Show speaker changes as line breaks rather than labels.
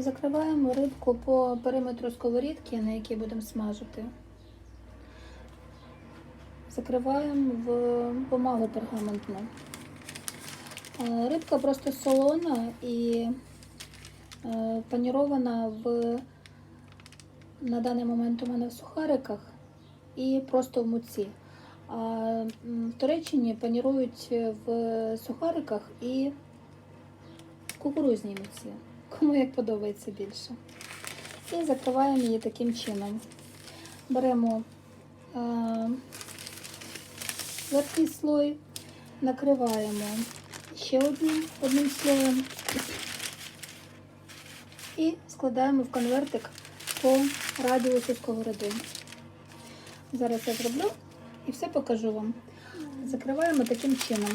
Закриваємо рибку по периметру сковорідки, на якій будемо смажити. Закриваємо в бумагу пергаментну. Е, Рибка просто солона і е, панірована в, на даний момент у мене в сухариках і просто в муці. А в Туреччині панірують в сухариках і в кукурузній муці. Кому як подобається більше. І закриваємо її таким чином. Беремо е, верхній слой, накриваємо ще одним, одним слоєм і складаємо в конвертик по радіусу сковороди. Зараз я зроблю і все покажу вам. Закриваємо таким чином.